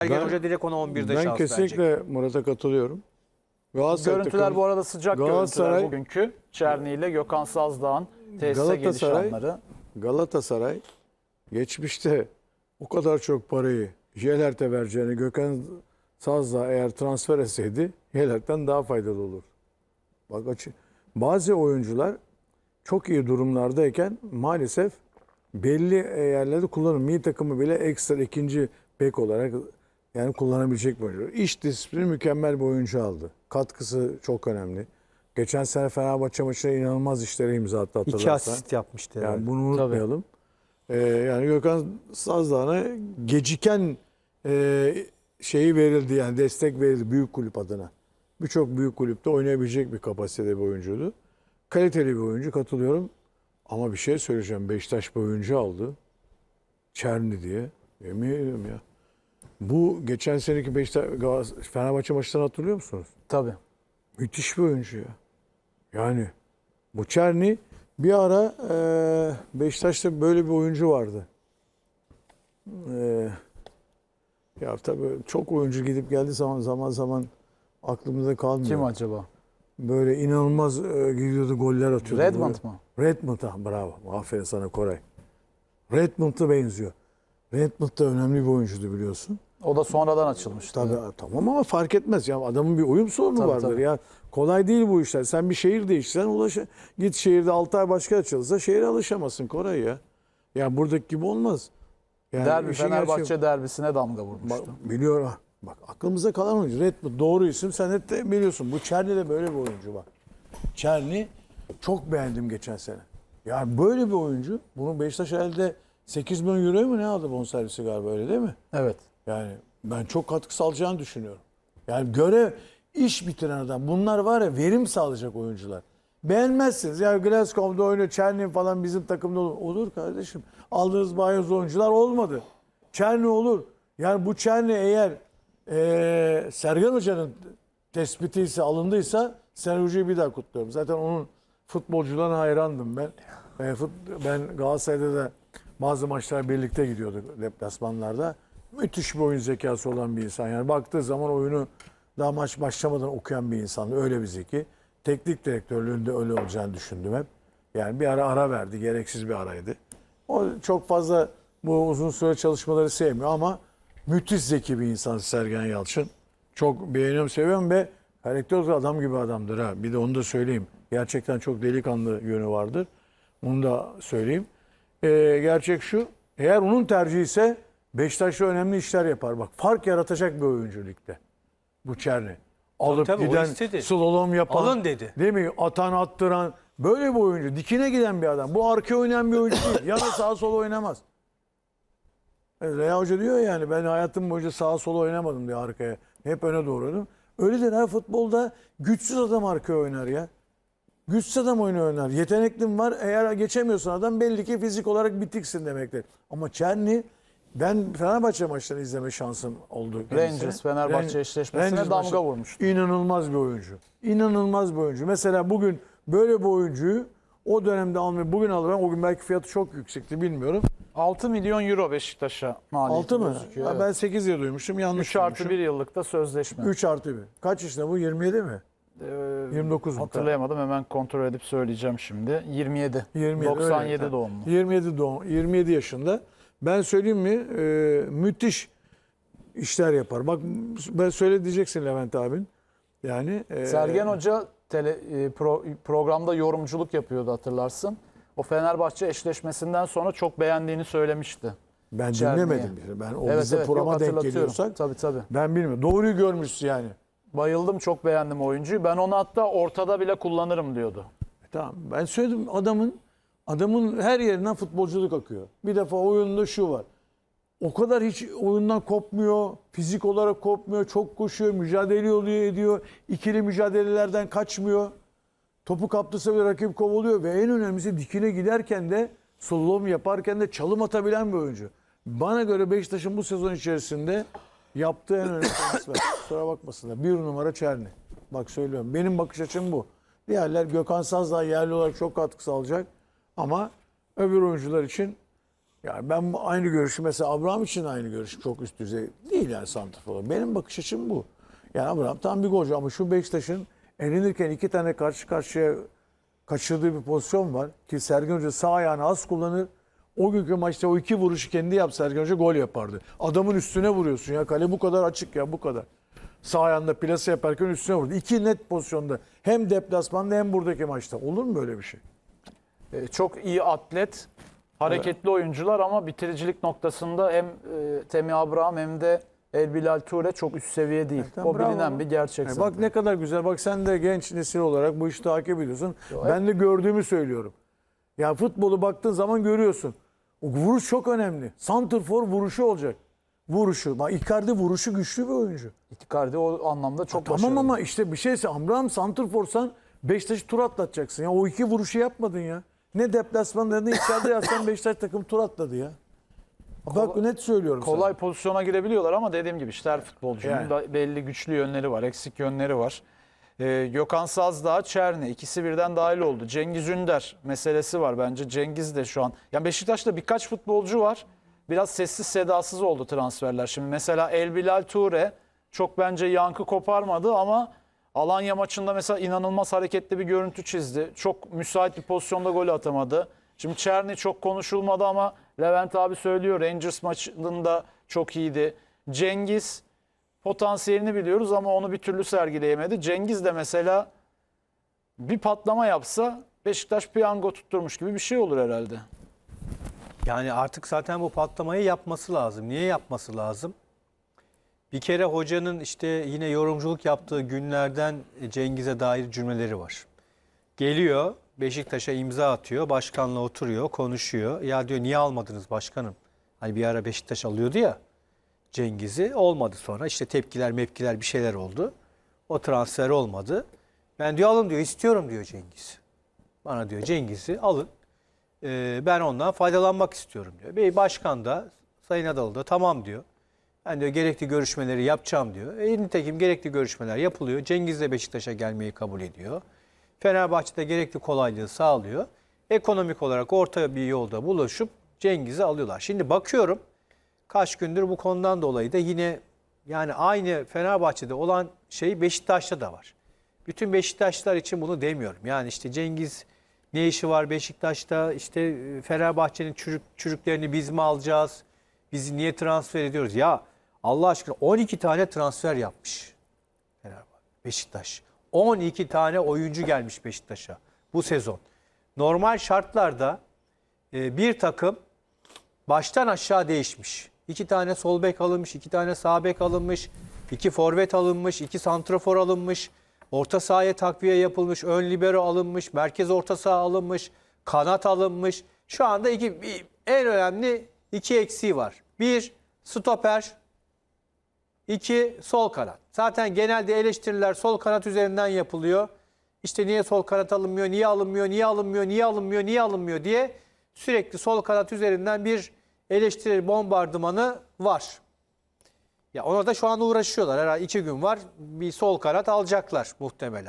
Ergen Ben- Hoca direkt ona 11'de Ben şans kesinlikle verecek. Murat'a katılıyorum. Galatasaray Görüntüler takımı- bu arada sıcak Galatasaray- görüntüler bugünkü. Çerni ile Gökhan Sazdağ'ın tesise geliş Galatasaray- anları. Galatasaray geçmişte o kadar çok parayı Jelert'e vereceğini Gökhan Saz'la eğer transfer etseydi Jelert'ten daha faydalı olur. Bak açı. Bazı oyuncular çok iyi durumlardayken maalesef belli yerlerde kullanım. Milli takımı bile ekstra ikinci bek olarak yani kullanabilecek bir oyuncu. İş disiplini mükemmel bir oyuncu aldı. Katkısı çok önemli. Geçen sene Fenerbahçe maçında inanılmaz işlere imza attı İki hatırlarsan. asist yapmıştı. Yani herhalde. bunu unutmayalım. Ee, yani Gökhan Sazdağ'ına geciken e, şeyi verildi yani destek verildi büyük kulüp adına. Birçok büyük kulüpte oynayabilecek bir kapasitede bir oyuncuydu. Kaliteli bir oyuncu katılıyorum. Ama bir şey söyleyeceğim. Beşiktaş bir oyuncu aldı. Çerni diye. Yemin ediyorum ya. Bu geçen seneki Beşiktaş Galatasaray- Fenerbahçe maçlarını hatırlıyor musunuz? Tabii. Müthiş bir oyuncu ya. Yani bu Çerni bir ara e, Beşiktaş'ta böyle bir oyuncu vardı. E, ya tabii çok oyuncu gidip geldiği zaman zaman zaman aklımızda kalmıyor. Kim acaba? Böyle inanılmaz e, gidiyordu goller atıyordu. Redmond mu? Redmond ha bravo. Aferin sana Koray. Redmond'a benziyor. Redmond da önemli bir oyuncuydu biliyorsun. O da sonradan açılmıştı. Tabii tamam ama fark etmez ya adamın bir uyum sorunu Tabii, vardır tabii. ya. Kolay değil bu işler. Sen bir şehir değiştirsen ulaş git şehirde 6 ay başka açılsa şehre alışamazsın Koray ya. Ya buradaki gibi olmaz. Yani Derbi Fenerbahçe gerçeği- derbisine damga Bak, vurmuştu. biliyor ha. Bak aklımıza kalan oyuncu. Redmond doğru isim. Sen hep de biliyorsun. Bu Çerni de böyle bir oyuncu bak. Çerni çok beğendim geçen sene. Yani böyle bir oyuncu. Bunun Beşiktaş elde 8 milyon euro mu ne aldı bonservisi galiba öyle değil mi? Evet. Yani ben çok katkı sağlayacağını düşünüyorum. Yani görev iş bitiren adam. Bunlar var ya verim sağlayacak oyuncular. Beğenmezsiniz. Ya Glasgow'da oynuyor, Çerni falan bizim takımda olur. Olur kardeşim. Aldığınız bazı oyuncular olmadı. Çerni olur. Yani bu Çerni eğer eee Sergen Hoca'nın tespiti ise alındıysa Sergen Hoca'yı bir daha kutluyorum. Zaten onun futbolcularına hayrandım ben. E, fut- ben Galatasaray'da da bazı maçlara birlikte gidiyorduk deplasmanlarda. Müthiş bir oyun zekası olan bir insan. Yani baktığı zaman oyunu daha maç başlamadan okuyan bir insan. Öyle bir zeki. Teknik direktörlüğünde öyle olacağını düşündüm hep. Yani bir ara ara verdi. Gereksiz bir araydı. O çok fazla bu uzun süre çalışmaları sevmiyor ama müthiş zeki bir insan Sergen Yalçın. Çok beğeniyorum, seviyorum ve karakter adam gibi adamdır ha. Bir de onu da söyleyeyim. Gerçekten çok delikanlı yönü vardır. Onu da söyleyeyim. Ee, gerçek şu. Eğer onun tercihi ise Beşiktaş'ta önemli işler yapar. Bak fark yaratacak bir oyuncu ligde. Bu Çerni. Alıp tabii, giden, istedi. slalom yapan. Alın dedi. Değil mi? Atan attıran. Böyle bir oyuncu. Dikine giden bir adam. Bu arkaya oynayan bir oyuncu değil. Yana sağa sola oynamaz. Evet, Reha Hoca diyor yani ben hayatım boyunca sağa sola oynamadım diyor arkaya. Hep öne doğru oynadım. Öyledir ha futbolda güçsüz adam arkaya oynar ya. Güçsüz adam oyunu oynar. Yeteneklim var. Eğer geçemiyorsan adam belli ki fizik olarak bitiksin demektir. Ama Çerni ben Fenerbahçe maçlarını izleme şansım oldu. kendisine. Rangers Fenerbahçe Ran- eşleşmesine Rangers damga maçı- vurmuştu. İnanılmaz bir oyuncu. İnanılmaz bir oyuncu. Mesela bugün böyle bir oyuncuyu o dönemde almayı bugün alırım. O gün belki fiyatı çok yüksekti bilmiyorum. 6 milyon euro Beşiktaş'a maliyeti 6 mı? gözüküyor. Ha. Ben 8 diye duymuşum. Yanlış 3 artı duymuşum. 1 yıllıkta sözleşme. 3 artı 1. Kaç yaşında bu? 27 mi? Ee, 29 mu? Hatırlayamadım hemen kontrol edip söyleyeceğim şimdi. 27. 27, 97 öyle. doğumlu. 27 doğum, 27 yaşında. Ben söyleyeyim mi? Ee, müthiş işler yapar. Bak ben söyle diyeceksin Levent abin. Yani e, Sergen Hoca tele, e, pro- programda yorumculuk yapıyordu hatırlarsın. O Fenerbahçe eşleşmesinden sonra çok beğendiğini söylemişti. ben Çerni'ye. dinlemedim. bile. Ben o evet bize evet programa denk geliyorsak Tabii tabii. ben bilmiyorum. Doğruyu görmüşsün yani. Bayıldım çok beğendim oyuncuyu. Ben onu hatta ortada bile kullanırım diyordu. Tamam. Ben söyledim adamın adamın her yerinden futbolculuk akıyor. Bir defa oyunda şu var. O kadar hiç oyundan kopmuyor. Fizik olarak kopmuyor. Çok koşuyor. Mücadele oluyor ediyor. İkili mücadelelerden kaçmıyor. Topu kaptıysa bir rakip kovalıyor ve en önemlisi dikine giderken de slalom yaparken de çalım atabilen bir oyuncu. Bana göre Beşiktaş'ın bu sezon içerisinde yaptığı en önemli transfer. Kusura bakmasınlar. Bir numara Çerni. Bak söylüyorum. Benim bakış açım bu. Diğerler Gökhan Sazdağ yerli olarak çok katkı sağlayacak. Ama öbür oyuncular için Yani ben aynı görüşü mesela Abraham için aynı görüş çok üst düzey değil yani santrfor. Benim bakış açım bu. Yani Abraham tam bir golcü ama şu Beşiktaş'ın elenirken iki tane karşı karşıya kaçırdığı bir pozisyon var ki Sergen Hoca sağ ayağını az kullanır. O günkü maçta o iki vuruşu kendi yapsa Sergen Hoca gol yapardı. Adamın üstüne vuruyorsun ya kale bu kadar açık ya bu kadar. Sağ ayağında plase yaparken üstüne vurdu. İki net pozisyonda hem deplasmanda hem buradaki maçta. Olur mu böyle bir şey? E, Çok iyi atlet, hareketli oyuncular ama bitiricilik noktasında hem e, Temi Abraham hem de El Bilal Ture çok üst seviye değil. Tamam, o bravo. bilinen bir gerçek. Zaten. bak ne kadar güzel. Bak sen de genç nesil olarak bu işi takip ediyorsun. Ben de gördüğümü söylüyorum. Ya futbolu baktığın zaman görüyorsun. O vuruş çok önemli. Santrfor vuruşu olacak. Vuruşu. Bak Icardi vuruşu güçlü bir oyuncu. Icardi o anlamda çok tamam başarılı. ama işte bir şeyse Amram Santrforsan Beşiktaş'ı tur atlatacaksın. Ya o iki vuruşu yapmadın ya. Ne deplasmanda ne içeride yapsan Beşiktaş takım tur atladı ya. Bak net söylüyorum sana. Kolay pozisyona girebiliyorlar ama dediğim gibi işte her futbolcunun Yani. da belli güçlü yönleri var, eksik yönleri var. Ee, Gökhan Sazdağ, Çerni ikisi birden dahil oldu. Cengiz Ünder meselesi var bence. Cengiz de şu an. Yani Beşiktaş'ta birkaç futbolcu var. Biraz sessiz sedasız oldu transferler. Şimdi mesela El Bilal Ture çok bence yankı koparmadı ama Alanya maçında mesela inanılmaz hareketli bir görüntü çizdi. Çok müsait bir pozisyonda gol atamadı. Şimdi Çerni çok konuşulmadı ama Levent abi söylüyor Rangers maçında çok iyiydi. Cengiz potansiyelini biliyoruz ama onu bir türlü sergileyemedi. Cengiz de mesela bir patlama yapsa Beşiktaş piyango tutturmuş gibi bir şey olur herhalde. Yani artık zaten bu patlamayı yapması lazım. Niye yapması lazım? Bir kere hocanın işte yine yorumculuk yaptığı günlerden Cengiz'e dair cümleleri var. Geliyor Beşiktaş'a imza atıyor, başkanla oturuyor, konuşuyor. Ya diyor niye almadınız başkanım? Hani bir ara Beşiktaş alıyordu ya Cengiz'i. Olmadı sonra işte tepkiler mepkiler bir şeyler oldu. O transfer olmadı. Ben diyor alın diyor istiyorum diyor Cengiz. Bana diyor Cengiz'i alın. Ee, ben ondan faydalanmak istiyorum diyor. Bey başkan da Sayın Adalı da tamam diyor. Ben diyor gerekli görüşmeleri yapacağım diyor. E, nitekim gerekli görüşmeler yapılıyor. Cengiz de Beşiktaş'a gelmeyi kabul ediyor. Fenerbahçe'de gerekli kolaylığı sağlıyor. Ekonomik olarak orta bir yolda buluşup Cengiz'i alıyorlar. Şimdi bakıyorum kaç gündür bu konudan dolayı da yine yani aynı Fenerbahçe'de olan şey Beşiktaş'ta da var. Bütün Beşiktaşlar için bunu demiyorum. Yani işte Cengiz ne işi var Beşiktaş'ta? İşte e, Fenerbahçe'nin çürük, çürüklerini biz mi alacağız? Biz niye transfer ediyoruz? Ya Allah aşkına 12 tane transfer yapmış Fenerbahçe, Beşiktaş. 12 tane oyuncu gelmiş Beşiktaş'a bu sezon. Normal şartlarda e, bir takım baştan aşağı değişmiş. İki tane sol bek alınmış, iki tane sağ bek alınmış, iki forvet alınmış, iki santrafor alınmış, orta sahaya takviye yapılmış, ön libero alınmış, merkez orta saha alınmış, kanat alınmış. Şu anda iki, en önemli iki eksiği var. Bir, stoper, iki, sol kanat. Zaten genelde eleştiriler sol kanat üzerinden yapılıyor. İşte niye sol kanat alınmıyor, niye alınmıyor, niye alınmıyor, niye alınmıyor, niye alınmıyor diye sürekli sol kanat üzerinden bir eleştiri bombardımanı var. Ya ona da şu an uğraşıyorlar. Herhalde iki gün var bir sol kanat alacaklar muhtemelen.